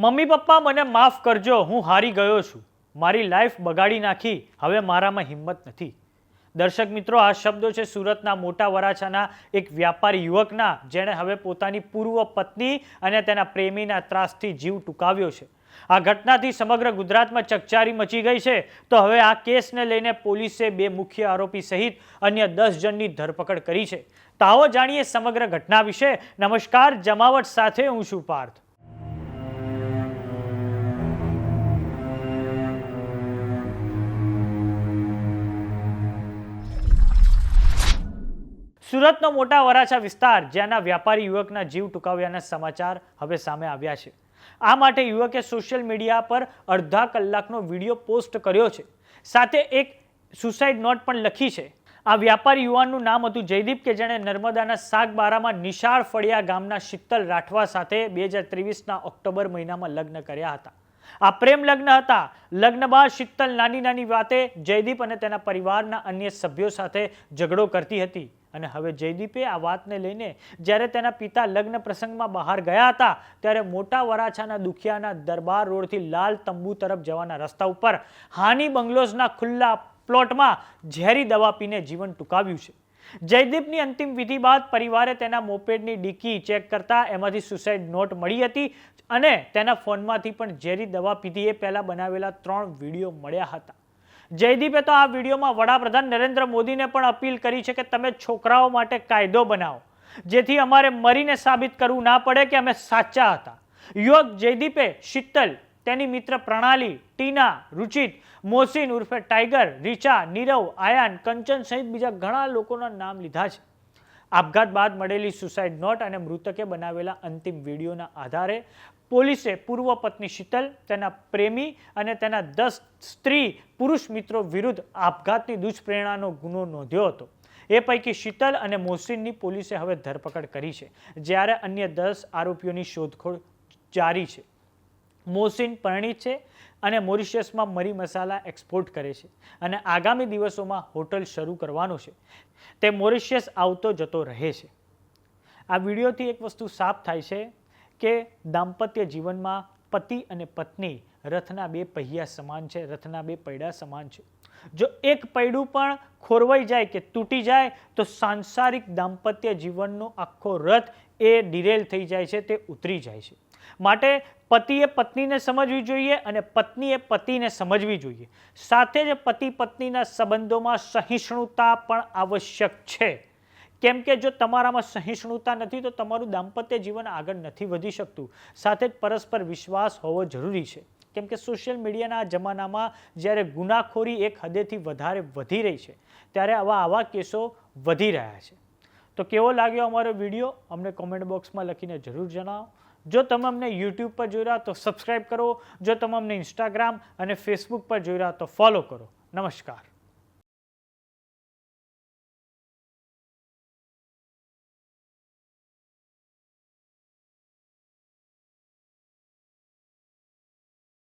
Mummy papa, મને માફ કરજો, હું હારી ગયો છું. મારી લાઈફ બગાડી નાખી, હવે મારામાં હિંમત નથી. દર્શક મિત્રો, આ શબ્દો છે સુરતના મોટા વરાછાના એક વ્યાપારી યુવકના, જેણે હવે પોતાની પૂર્વ પત્ની અને તેના પ્રેમીના ત્રાસથી જીવ ટૂંકાવ્યો છે. આ ઘટનાથી સમગ્ર ગુજરાતમાં ચકચારી મચી ગઈ છે. તો હવે આ કેસને લઈને પોલીસે બે મુખ્ય આરોપી સહિત અન્ય દસ જણની ધરપકડ કરી છે. તો જાણીએ સમગ્ર ઘટના વિશે. નમસ્કાર, જમાવટ સાથે હું છું પાર્થ. સુરતનો મોટા વરાછા વિસ્તાર, જ્યાંના વ્યાપારી યુવકના જીવ ટૂંકાવ્યાના સમાચાર હવે સામે આવ્યા છે. આ માટે યુવકે સોશિયલ મીડિયા પર અડધા કલાકનો વીડિયો પોસ્ટ કર્યો છે. સાથે એક સુસાઇડ નોટ પણ લખી છે. આ વ્યાપારી યુવાનનું નામ હતું જયદીપ કે જેણે નર્મદાના સાગબારામાં નિશાળ ફળિયા ગામના શીતલ રાઠવા સાથે બે હજાર ત્રેવીસના ઓક્ટોબર મહિનામાં લગ્ન કર્યા હતા. આ પ્રેમ લગ્ન હતા. લગ્ન બાદ શીતલ નાની નાની વાતે જયદીપ અને તેના પરિવારના અન્ય સભ્યો સાથે ઝઘડો કરતી હતી. અને હવે જયદીપે આ વાતને લઈને જ્યારે તેના પિતા લગ્ન પ્રસંગમાં બહાર ગયા હતા, ત્યારે મોટા વરાછાના દુખિયાના દરબાર રોડથી લાલ તંબુ તરફ જવાના રસ્તા ઉપર હાની બંગલોઝના ખુલ્લા પ્લોટમાં ઝેરી દવા પીને જીવન ટૂંકાવ્યું છે. જયદીપની અંતિમ વિધિ બાદ પરિવારે તેના મોપેડની ડીકી ચેક કરતા એમાંથી સુસાઇડ નોટ મળી હતી અને તેના ફોનમાંથી પણ ઝેરી દવા પીધી એ પહેલાં બનાવેલા ત્રણ વીડિયો મળ્યા હતા. જયદીપે તો આ વિડીયોમાં વડાપ્રધાન નરેન્દ્ર મોદીને પણ અપીલ કરી છે કે તમે છોકરાઓ માટે કાયદો બનાવો, જેથી અમારે મરીને સાબિત કરવું ના પડે કે અમે સાચા હતા. યુવક જયદીપે શીતલ, તેની મિત્ર પ્રણાલી, ટીના, રુચિત મોસીન ઉર્ફે ટાઈગર, રીચા, નીરવ, આયાન, કંચન સહિત બીજા ઘણા લોકોના નામ લીધા છે. આપઘાત બાદ મળેલી સુસાઇડ નોટ અને મૃતકે બનાવેલા અંતિમ વિડીયોના આધારે પોલીસે પૂર્વ પત્ની શીતલ, તેના પ્રેમી અને તેના દસ સ્ત્રી પુરુષ મિત્રો વિરુદ્ધ આપઘાતની દુષ્પ્રેરણાનો ગુનો નોંધ્યો હતો. એ પૈકી શીતલ અને મોહસિનની પોલીસે હવે ધરપકડ કરી છે, જ્યારે અન્ય દસ આરોપીઓની શોધખોળ જારી છે. મોહસિન પરણિત છે અને મોરિશિયસમાં મરી મસાલા એક્સપોર્ટ કરે છે અને આગામી દિવસોમાં હોટલ શરૂ કરવાનો છે. તે મોરિશિયસ આવતો જતો રહે છે. આ વિડીયોથી એક વસ્તુ સાફ થાય છે કે દાંપત્ય જીવનમાં પતિ અને પત્ની રથના બે પહિયા સમાન છે, રથના બે પૈડા સમાન છે. જો એક પૈડું પણ ખોરવાઈ જાય કે તૂટી જાય, તો સાંસારિક દાંપત્ય જીવનનો આખો રથ એ ડિરેલ થઈ જાય છે, તે ઉતરી જાય છે. માટે પતિએ પત્નીને સમજવી જોઈએ અને પત્નીએ પતિને સમજવી જોઈએ. સાથે જ પતિ પત્નીના સંબંધોમાં સહિષ્ણુતા પણ આવશ્યક છે. કેમ કે જો તમારામાં સહિષ્ણુતા નથી, તો તમારું દાંપત્ય જીવન આગળ નથી વધી શકતું. સાથે જ પરસ્પર વિશ્વાસ હોવો જરૂરી છે. કેમ કે સોશિયલ મીડિયાના જમાનામાં જ્યારે ગુનાખોરી એક હદેથી વધારે વધી રહી છે, ત્યારે આવા આવા કેસો વધી રહ્યા છે. તો કેવો લાગ્યો અમારો વીડિયો? અમને કોમેન્ટ બોક્સમાં લખીને જરૂર જણાવો. જો તમે અમને યુટ્યુબ પર જોઈ રહ્યા તો સબસ્ક્રાઈબ કરો. જો તમે અમને ઇન્સ્ટાગ્રામ અને ફેસબુક પર જોઈ રહ્યા તો ફોલો કરો. નમસ્કાર.